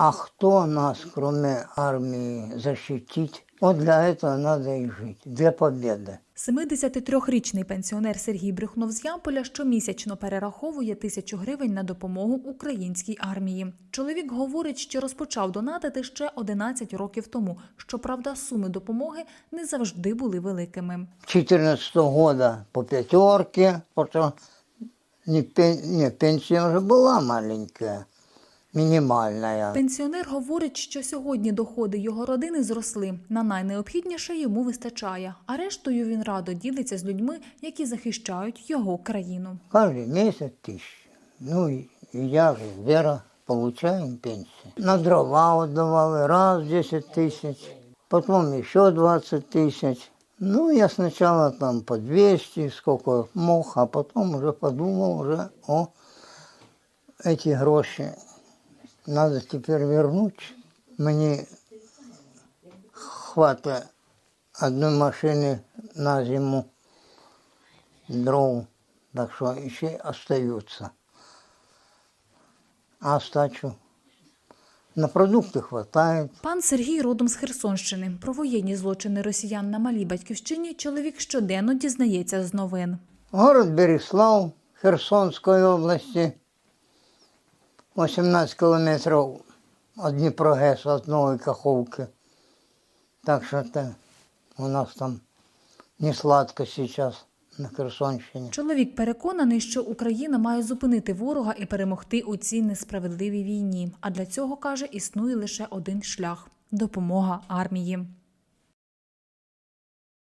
А кто нас, кроме армии, защитить? Вот для этого надо и жить, для победы. 73-річний пенсіонер Сергій Брюхнов з Ямполя щомісячно перераховує тисячу гривень на допомогу українській армії. Чоловік говорить, що розпочав донатити ще 11 років тому. Щоправда, суми допомоги не завжди були великими. 14 года по пятерке, потом не, пен- не, пенсия уже была маленькая, минимальная. Пенсіонер говорить, що сьогодні доходи його родини зросли. На найнеобхідніше йому вистачає, а рештою він радо ділиться з людьми, які захищають його країну. Каждый месяц тысяча. Ну и, и я же, Вера, получаем пенсию. На дрова отдавали раз 10 тысяч, потом еще 20 тысяч. Ну, я сначала там по 200, сколько мог, а потом уже подумал уже о эти гроши. Надо теперь вернуть. Мне хватит одной машины на зиму дров, так что еще остаются. А остачу на продукты хватает. Пан Сергій родом з Херсонщини. Про воєнні злочини росіян на малій батьківщині чоловік щоденно дізнається з новин. Город Береслав Херсонской области, 18 километров от Дніпрогес, от Новой Каховки. Так что это у нас там не сладко сейчас на Херсонщине. Чоловік переконаний, що Україна має зупинити ворога і перемогти у цій несправедливій війні. А для цього каже, існує лише один шлях допомога армії.